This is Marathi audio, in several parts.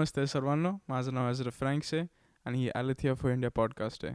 नमस्ते सर्वांना माझं नाव ॲझर फ्रँक्स आहे आणि ही ॲलिथिया फॉर इंडिया पॉडकास्ट आहे.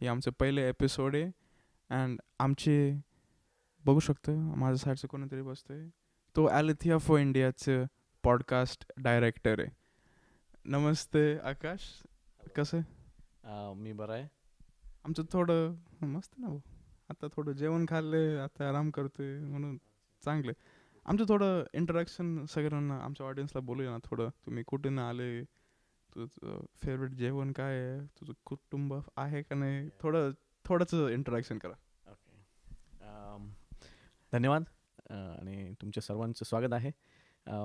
ही आमचं पहिले एपिसोड आहे अँड आमचे बघू शकतो माझ्या साईडचं कोणीतरी बसतं आहे तो ॲलिथिया फॉर इंडियाचं पॉडकास्ट डायरेक्टर आहे. नमस्ते आकाश. कसं आहे? मी बरा आहे. आमचं थोडं मस्त ना भाऊ. आता थोडं जेवण खाल्ले आता आराम करतोय म्हणून चांगलं आहे. आमचं थोडं इंटरॅक्शन सगळ्यांना आमच्या ऑडियन्सला बोलूया ना थोडं. तुम्ही कुठून आले? तुझं फेवरेट जेवण काय आहे? तुझं कुटुंब आहे का नाही? थोडं थोडंच इंटरॅक्शन करा. ओके अं, धन्यवाद. आणि तुमच्या सर्वांचं स्वागत आहे.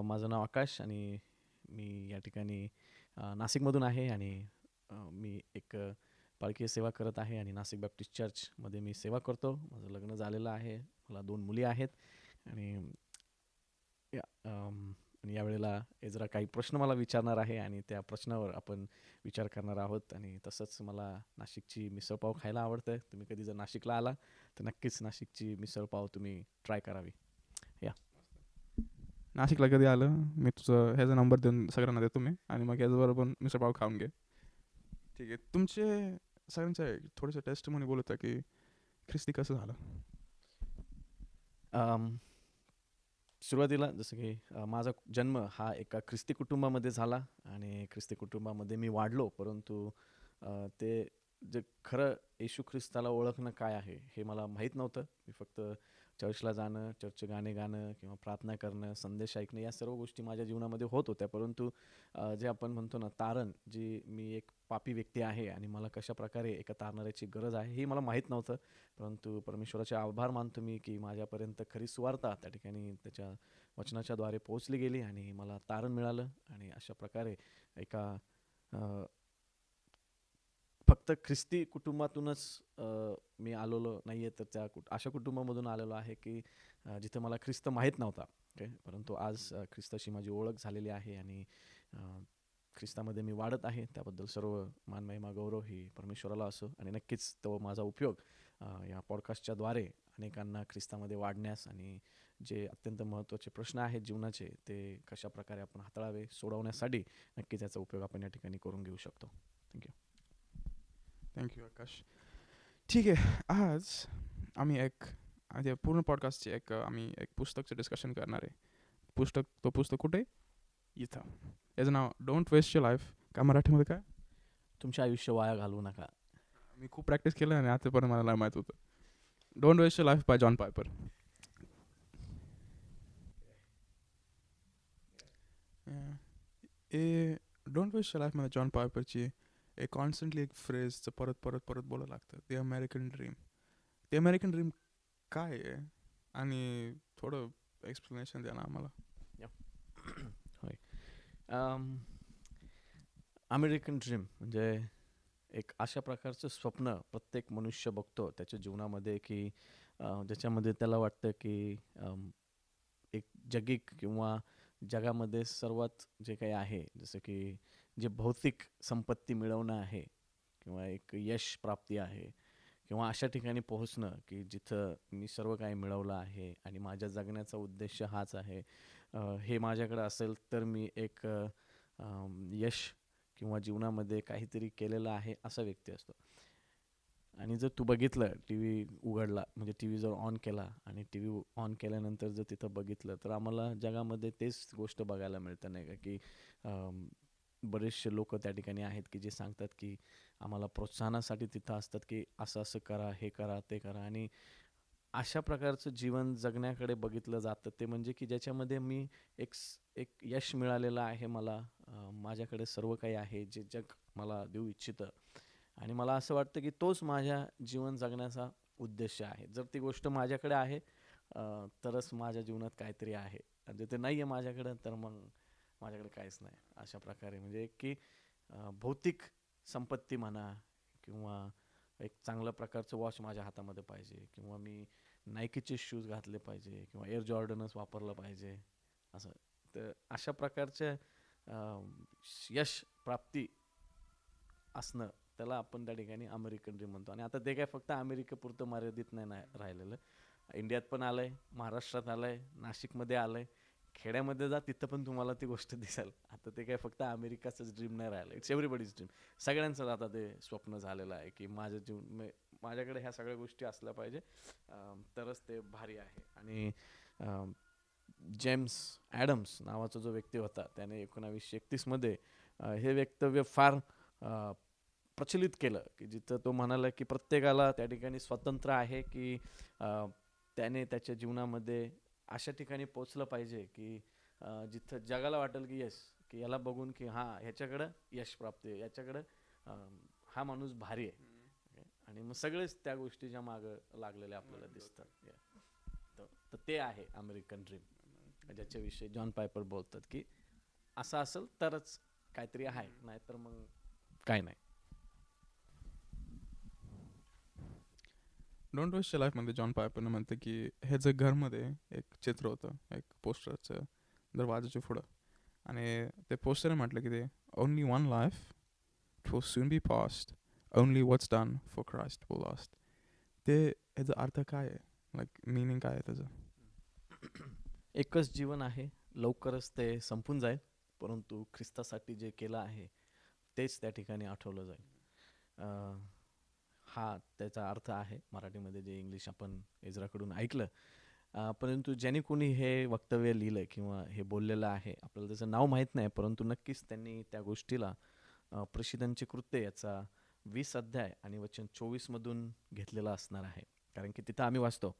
माझं नाव आकाश आणि मी या ठिकाणी नाशिकमधून आहे आणि मी एक पालखी सेवा करत आहे आणि नाशिक बॅप्टिस्ट चर्चमध्ये मी सेवा करतो. माझं लग्न झालेलं आहे. मला दोन मुली आहेत आणि या आणि यावेळेला एजरा काही प्रश्न मला विचारणार आहे आणि त्या प्रश्नावर आपण विचार करणार आहोत. आणि तसंच मला नाशिकची मिसळपाव खायला आवडतं तुम्ही कधी जर नाशिकला आला तर नक्कीच नाशिकची मिसळपाव तुम्ही ट्राय करावी. नाशिकला कधी आलं? मी तुझं ह्याचा नंबर देऊन सगळ्यांना देतो मी. आणि मग याच्याबरोबर पण मिसळ पाव खाऊन घे. ठीक आहे. तुमचे सगळ्यांचे थोडेसे टेस्ट म्हणे बोलत की ख्रिस्ती कसं झालं? सुरुवातीला जसं की माझा जन्म हा एका ख्रिस्ती कुटुंबामध्ये झाला आणि ख्रिस्ती कुटुंबामध्ये मी वाढलो. परंतु ते जे खरं येशू ख्रिस्ताला ओळखणं काय आहे हे मला माहीत नव्हतं. मी फक्त चर्चला जाणं चर्चचे गाणे गाणं किंवा प्रार्थना करणं संदेश ऐकणं या सर्व गोष्टी माझ्या जीवनामध्ये होत होत्या. परंतु जे आपण म्हणतो ना तारण जी मी एक पापी व्यक्ती आहे आणि मला कशा प्रकारे एका तारणाऱ्याची गरज आहे हे मला माहीत नव्हतं. परंतु परमेश्वराचे आभार मानतो मी की माझ्यापर्यंत खरी सुवार्ता त्या ठिकाणी त्याच्या वचनाच्याद्वारे पोहोचली गेली आणि मला तारण मिळालं आणि अशा प्रकारे एका फक्त ख्रिस्ती कुटुंबातूनच मी आलेलो नाही आहे तर त्या कुट अशा कुटुंबामधून आलेलो आहे की जिथे जिथं मला ख्रिस्त माहीत नव्हता. ओके? परंतु आज ख्रिस्ताशी माझी ओळख झालेली आहे आणि ख्रिस्तामध्ये मी वाढत आहे त्याबद्दल सर्व मानमहिमा गौरव ही परमेश्वराला असो. आणि नक्कीच तो माझा उपयोग या या पॉडकास्टच्याद्वारे अनेकांना ख्रिस्तामध्ये वाढण्यास आणि जे अत्यंत महत्त्वाचे प्रश्न आहेत जीवनाचे ते कशाप्रकारे आपण हाताळावे सोडवण्यासाठी नक्कीच याचा उपयोग आपण या ठिकाणी करून घेऊ शकतो. Thank you thank you Akash. ठीक आहे आज आम्ही एक आधी पूर्ण पॉडकास्टचे एक आम्ही एक पुस्तकचं डिस्कशन करणार आहे. पुस्तक तो पुस्तक कुठे? इथं. याचं नाव डोंट वेस्ट युअर लाईफ का मराठीमध्ये काय? तुमचे आयुष्य वाया घालवू नका. मी खूप प्रॅक्टिस केलं आणि आतापर्यंत मला माहीत होतं. Don't waste your life by John Piper A don't waste your लाईफमध्ये जॉन पायपरची एक कॉन्स्टंटली एक फ्रेजचं परत परत परत बोलायला लागतं. ते अमेरिकन ड्रीम ते अमेरिकन ड्रीम काय आहे? आणि थोडं एक्सप्लेनेशन द्या ना आम्हाला. अमेरिकन ड्रीम म्हणजे एक अशा प्रकारचं स्वप्न प्रत्येक मनुष्य बघतो त्याच्या जीवनामध्ये की ज्याच्यामध्ये त्याला वाटतं की एक जगिक किंवा जगामध्ये सर्वात जे काही आहे जसं की जे भौतिक संपत्ती मिळवणं आहे किंवा एक यश प्राप्ती आहे किंवा अशा ठिकाणी पोहोचणं की जिथं मी सर्व काही मिळवलं आहे आणि माझ्या जगण्याचा उद्देश हाच आहे हे माझ्याकडं असेल तर मी एक यश किंवा जीवनामध्ये काहीतरी केलेलं आहे असा व्यक्ती असतो. आणि जर तू बघितलं टी व्ही उघडला म्हणजे टी व्ही जर ऑन केला आणि टी व्ही ऑन केल्यानंतर जर तिथं बघितलं तर आम्हाला जगामध्ये तेच गोष्ट बघायला मिळतं नाही का? की बरेचसे लोक त्या ठिकाणी आहेत की जे सांगतात की आम्हाला प्रोत्साहनासाठी तिथं असतात की असं असं करा हे करा ते करा. आणि अशा प्रकारचं जीवन जगण्याकडे बघितलं जातं. ते म्हणजे की ज्याच्यामध्ये मी एक एक यश मिळालेलं आहे मला माझ्याकडे सर्व काही आहे जे जग मला देऊ इच्छितं. आणि मला असं वाटतं की तोच माझ्या जीवन जगण्याचा उद्देश आहे. जर ती गोष्ट माझ्याकडे आहे तरच माझ्या जीवनात काहीतरी आहे. आणि जर ते नाही आहे माझ्याकडं तर मग माझ्याकडे काहीच नाही. अशा प्रकारे म्हणजे की भौतिक संपत्ती म्हणा किंवा एक चांगल्या प्रकारचं वॉच माझ्या हातामध्ये पाहिजे किंवा मी नायकीचे शूज घातले पाहिजे किंवा एअर जॉर्डनच वापरलं पाहिजे. असं. तर अशा प्रकारच्या यश प्राप्ती असणं त्याला आपण त्या ठिकाणी अमेरिकन ड्रीम म्हणतो. आणि आता ते काय फक्त अमेरिकेपुरतं मर्यादित नाही ना राहिलेलं. इंडियात पण आलं आहे महाराष्ट्रात आलं आहे नाशिकमध्ये आलं आहे खेड्यामध्ये जा तिथं पण तुम्हाला ती गोष्ट दिसेल. आता ते काय फक्त अमेरिकाचंच ड्रीम नाही राहिलं. इट्स एव्हरीबडीज ड्रीम सगळ्यांचं आता ते स्वप्न झालेलं आहे की माझं जीवन मे- माझ्याकडे ह्या सगळ्या गोष्टी असल्या पाहिजे. तरच ते भारी आहे. आणि जेम्स ॲडम्स नावाचा जो व्यक्ती होता त्याने एकोणावीसशे एकतीसमध्ये हे वक्तव्य फार प्रचलित केलं की जिथं तो म्हणाला की प्रत्येकाला त्या ठिकाणी स्वतंत्र आहे की त्याने त्याच्या जीवनामध्ये अशा ठिकाणी पोचलं पाहिजे की जिथं जगाला वाटेल की यस की याला बघून की हां ह्याच्याकडं यश प्राप्त आहे याच्याकडं हा माणूस भारी आहे? आणि मग सगळेच त्या गोष्टीच्या मागं लागलेले आपल्याला दिसतात. तर ते आहे अमेरिकन ड्रीम ज्याच्याविषयी जॉन पायपर बोलतात की असं असेल तरच काहीतरी आहे नाहीतर मग काय नाही. डोंट वेस्टच्या लाईफमध्ये जॉन पायपरनं म्हणतं की ह्याचं घरमध्ये एक चित्र होतं एक पोस्टरचं दरवाजाच्या पुढं. आणि ते पोस्टरने म्हटलं की ते only one life to soon be past only what's done for Christ for last ते ह्याचा अर्थ काय आहे? लाईक मिनिंग काय आहे त्याचं? एकच जीवन आहे लवकरच ते संपून जाईल परंतु ख्रिस्तासाठी जे केलं आहे तेच त्या ठिकाणी आठवलं जाईल. हा त्याचा अर्थ आहे. मराठीमध्ये जे इंग्लिश आपण इजराकडून ऐकलं परंतु ज्याने कोणी हे वक्तव्य लिहिलं किंवा हे बोललेलं आहे आपल्याला त्याचं नाव माहीत नाही परंतु नक्कीच त्यांनी त्या गोष्टीला प्रसिद्धांचे कृत्य याचा वीस अध्याय आणि वचन चोवीसमधून घेतलेला असणार आहे. कारण की तिथं आम्ही वाचतो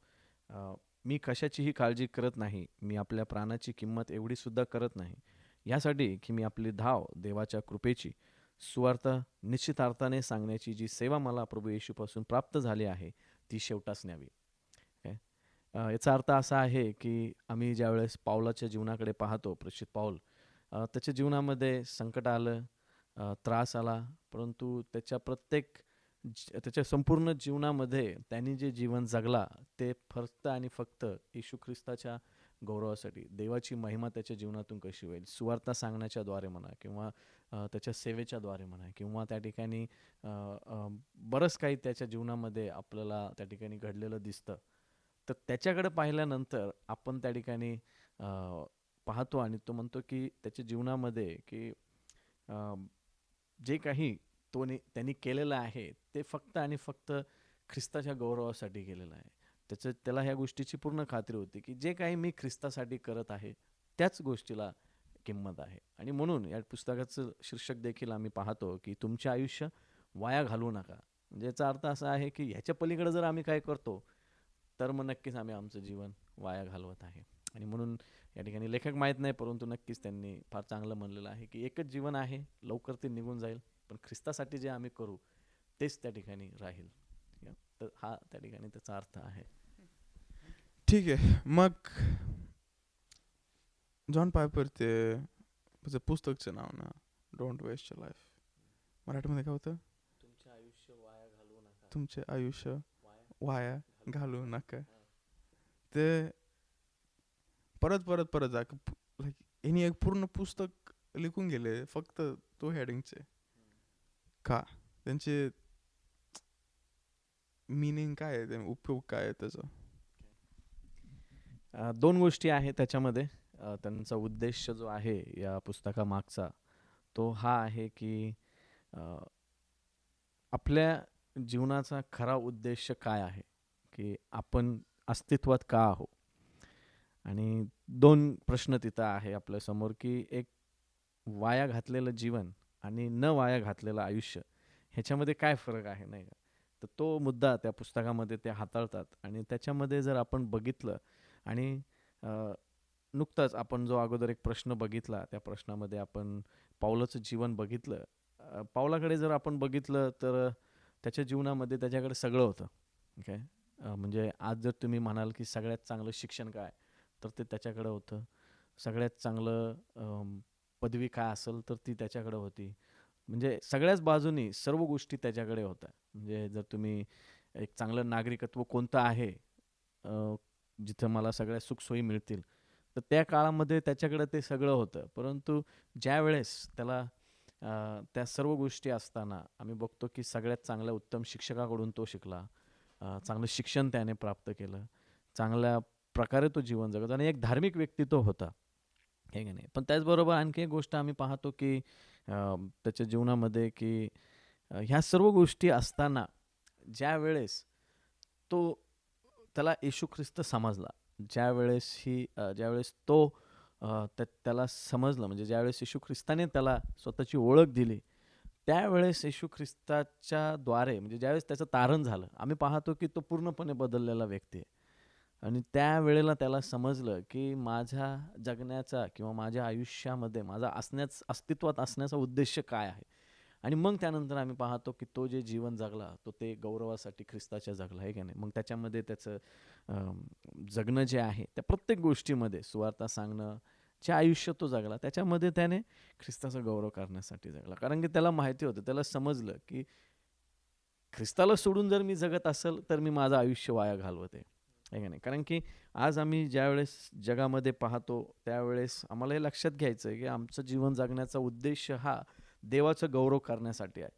मी कशाचीही काळजी करत नाही मी आपल्या प्राणाची किंमत एवढीसुद्धा करत नाही. यासाठी की मी आपली धाव देवाच्या कृपेची सुवार्थ निश्चितार्थाने सांगण्याची जी सेवा मला प्रभू येशूपासून प्राप्त झाली आहे ती शेवटाच न्यावी. याचा अर्थ असा आहे की आम्ही ज्यावेळेस पावलाच्या जीवनाकडे पाहतो प्रशित पाऊल त्याच्या जीवनामध्ये संकट आलं त्रास आला परंतु त्याच्या प्रत्येक त्याच्या संपूर्ण जीवनामध्ये त्यांनी जे जीवन जगला ते फक्त आणि फक्त येशू ख्रिस्ताच्या गौरवासाठी. देवाची महिमा त्याच्या जीवनातून कशी होईल? सुवार्ता सांगण्याच्या द्वारे म्हणा किंवा त्याच्या सेवेच्या द्वारे म्हणा किंवा त्या ठिकाणी बरंच काही त्याच्या जीवनामध्ये आपल्याला त्या ठिकाणी घडलेलं दिसतं. तर त्याच्याकडे पाहिल्यानंतर आपण त्या ठिकाणी पाहतो आणि तो म्हणतो की त्याच्या जीवनामध्ये की जे काही तो त्यांनी केलेलं आहे ते फक्त आणि फक्त ख्रिस्ताच्या गौरवासाठी केलेलं आहे. त्याचं त्याला ह्या गोष्टीची पूर्ण खात्री होती की जे काही मी ख्रिस्तासाठी करत आहे त्याच गोष्टीला किंमत आहे. आणि म्हणून या पुस्तकाचं शीर्षक देखील आम्ही पाहतो की तुमचे आयुष्य वाया घालवू नका. म्हणजे याचा अर्थ असा आहे की ह्याच्या पलीकडे जर आम्ही काय करतो तर मग नक्कीच आम्ही आमचं जीवन वाया घालवत आहे. आणि म्हणून या ठिकाणी लेखक माहीत नाही परंतु नक्कीच त्यांनी फार चांगलं म्हणलेलं आहे की एकच जीवन आहे लवकर ते निघून जाईल पण ख्रिस्तासाठी जे आम्ही करू तेच त्या ठिकाणी राहील. तर हा त्या ठिकाणी त्याचा अर्थ आहे. ठीक आहे. मग जॉन पायपर ते त्याचं पुस्तकचं नाव ना डोंट वेस्ट लाईफ मराठीमध्ये काय होतं? तुमचे आयुष्य वाया घालवू नका. तुमचे आयुष्य वाया वाया घालू नका. ते परत परत परत जा. लाईक यांनी एक पूर्ण पुस्तक लिखून गेले फक्त तो हेडिंगचे का? त्यांचे मिनिंग काय आहे? ते उपयोग काय आहे त्याचा? दोन गोष्टी आहेत त्याच्यामध्ये. त्यांचा उद्देश जो आहे या पुस्तकामागचा तो हा आहे की आपल्या जीवनाचा खरा उद्देश काय आहे? की आपण अस्तित्वात का आहो आणि दोन प्रश्न तिथं आहे आपल्यासमोर की एक वाया घातलेलं जीवन आणि न वाया घातलेलं आयुष्य ह्याच्यामध्ये काय फरक आहे नाही का? तर तो मुद्दा त्या पुस्तकामध्ये ते हाताळतात. आणि त्याच्यामध्ये जर आपण बघितलं आणि नुकताच आपण जो अगोदर एक प्रश्न बघितला त्या प्रश्नामध्ये आपण पावलाचं जीवन बघितलं. पावलाकडे जर आपण बघितलं तर त्याच्या जीवनामध्ये त्याच्याकडे सगळं होतं. काय म्हणजे आज जर तुम्ही म्हणाल की सगळ्यात चांगलं शिक्षण काय तर ते त्याच्याकडं होतं. सगळ्यात चांगलं पदवी काय असेल तर ती त्याच्याकडं होती. म्हणजे सगळ्याच बाजूनी सर्व गोष्टी त्याच्याकडे होत्या म्हणजे जर तुम्ही एक चांगलं नागरिकत्व कोणतं आहे जिथं मला सगळ्या सुखसोयी मिळतील तर त्या काळामध्ये त्याच्याकडे ते सगळं होतं. परंतु ज्या वेळेस त्याला त्या सर्व गोष्टी असताना आम्ही बघतो की सगळ्यात चांगल्या उत्तम शिक्षकाकडून तो शिकला. चांगलं शिक्षण त्याने प्राप्त केलं. चांगल्या प्रकारे तो जीवन जगत आणि एक धार्मिक व्यक्ती तो होता. हे का नाही? पण त्याचबरोबर आणखी एक गोष्ट आम्ही पाहतो की त्याच्या जीवनामध्ये की ह्या सर्व गोष्टी असताना ज्या वेळेस तो त्याला येशू ख्रिस्त समजला ज्यावेळेस ही ज्यावेळेस तो त्या त्याला समजलं म्हणजे ज्यावेळेस येशू ख्रिस्ताने त्याला स्वतःची ओळख दिली त्यावेळेस येशू ख्रिस्ताच्या द्वारे म्हणजे ज्यावेळेस त्याचं तारण झालं आम्ही पाहतो की तो पूर्णपणे बदललेला व्यक्ती आहे. आणि त्यावेळेला त्याला समजलं की माझ्या जगण्याचा किंवा माझ्या आयुष्यामध्ये माझा असण्याच अस्तित्वात असण्याचा उद्देश काय आहे? आणि मग त्यानंतर आम्ही पाहतो की तो जे जीवन जगला तो ते गौरवासाठी ख्रिस्ताच्या जगला आहे की नाही? मग त्याच्यामध्ये त्याचं जगणं जे आहे त्या प्रत्येक गोष्टीमध्ये सुवार्ता सांगणं जे आयुष्य तो जगला त्याच्यामध्ये त्याने ख्रिस्ताचा गौरव करण्यासाठी जगला. कारण की त्याला माहिती होतं त्याला समजलं की ख्रिस्ताला सोडून जर मी जगत असेल तर मी माझं आयुष्य वाया घालवते. आहे का नाही? कारण की आज आम्ही ज्यावेळेस जगामध्ये पाहतो त्यावेळेस आम्हाला हे लक्षात घ्यायचं आहे की आमचं जीवन जगण्याचा उद्देश हा देवाचं गौरव करण्यासाठी आहे.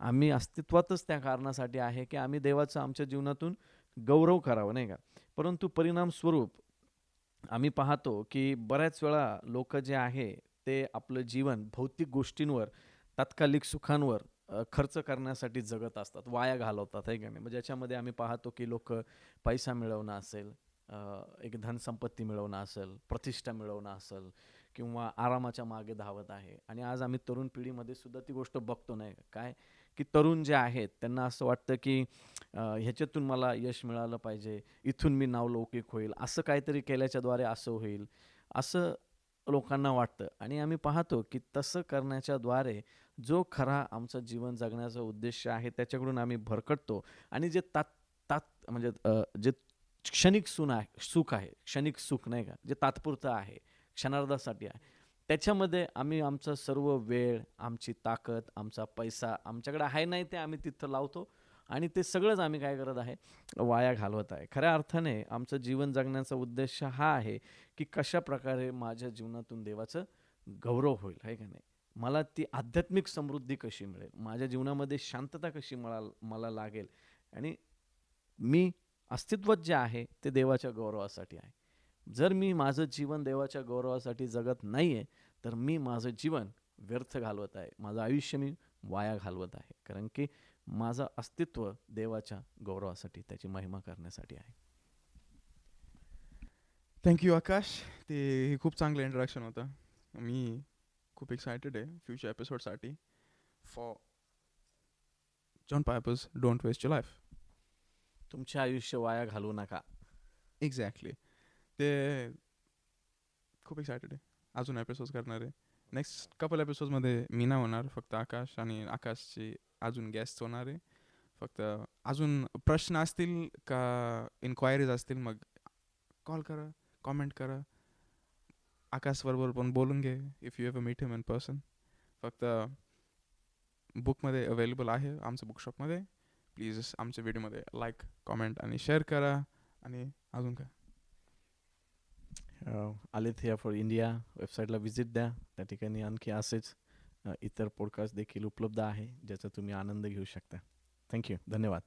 आम्ही अस्तित्वातच त्या कारणासाठी आहे की आम्ही देवाचं आमच्या जीवनातून गौरव करावं नाही का? परंतु परिणामस्वरूप आम्ही पाहतो की बऱ्याच वेळा लोक जे आहे ते आपलं जीवन भौतिक गोष्टींवर तात्कालिक सुखांवर खर्च करण्यासाठी जगत असतात वाया घालवतात आहे का नाही? म्हणजे ज्याच्यामध्ये आम्ही पाहतो की लोक पैसा मिळवणं असेल एक धनसंपत्ती मिळवणं असेल प्रतिष्ठा मिळवणं असेल किंवा आरामाच्या मागे धावत आहे. आणि आज आम्ही तरुण पिढीमध्ये सुद्धा ती गोष्ट बघतो नाही काय? की तरुण जे आहेत त्यांना असं वाटतं की ह्याच्यातून मला यश मिळालं पाहिजे इथून मी नावलौकिक होईल असं काहीतरी केल्याच्याद्वारे असं होईल. असं लोकांना वाटतं. आणि आम्ही पाहतो की तसं करण्याच्या द्वारे जो खरा आमचं जीवन जगण्याचा उद्देश आहे त्याच्याकडून आम्ही भरकटतो. आणि जे तात तात म्हणजे जे क्षणिक सुन आहे सुख आहे क्षणिक सुख नाही का? जे तात्पुरतं आहे क्षणार्धासाठी आहे. त्याच्यामध्ये आम्ही आमचा सर्व वेळ आमची ताकद आमचा पैसा आमच्याकडे आहे नाही ते आम्ही तिथं लावतो. आणि ते सगळंच आम्ही काय करत आहे? वाया घालवत आहे. खऱ्या अर्थाने आमचं जीवन जगण्याचा उद्देश हा आहे की कशा प्रकारे माझ्या जीवनातून देवाचं गौरव होईल आहे का नाही? मला ती आध्यात्मिक समृद्धी कशी मिळेल? माझ्या जीवनामध्ये शांतता कशी मला मला लागेल? आणि मी अस्तित्वात जे आहे ते देवाच्या गौरवासाठी आहे. जर मी माझं जीवन देवाच्या गौरवासाठी जगत नाही आहे तर मी माझं जीवन व्यर्थ घालवत आहे. माझं आयुष्य मी वाया घालवत आहे. कारण की माझं अस्तित्व देवाच्या गौरवासाठी त्याची महिमा करण्यासाठी आहे. Thank you Akash. ते हे खूप चांगलं इंट्रडक्शन होतं. मी खूप एक्सायटेड आहे future एपिसोडसाठी for John Piper's don't waste your life तुमचे आयुष्य वाया घालवू नका. एक्झॅक्टली ते खूप एक्सायटेड आहे. अजून एपिसोड करणार आहे. नेक्स्ट कपल एपिसोडमध्ये मी नाही होणार फक्त आकाश आणि आकाशची अजून गेस्ट होणार आहे. फक्त अजून प्रश्न असतील का इन्क्वायरीज असतील मग कॉल करा कॉमेंट करा. आकाशबरोबर पण बोलून घे if you ever meet him in person फक्त बुकमध्ये अवेलेबल आहे आमच्या बुकशॉपमध्ये प्लीज आमच्या व्हिडिओमध्ये लाईक कॉमेंट आणि शेअर करा. आणि अजून काय? आलेथिया फॉर इंडिया वेबसाईटला व्हिजिट द्या. त्या ठिकाणी आणखी असेच इतर पॉडकास्ट देखील उपलब्ध आहे ज्याचा तुम्ही आनंद घेऊ शकता. थँक्यू धन्यवाद.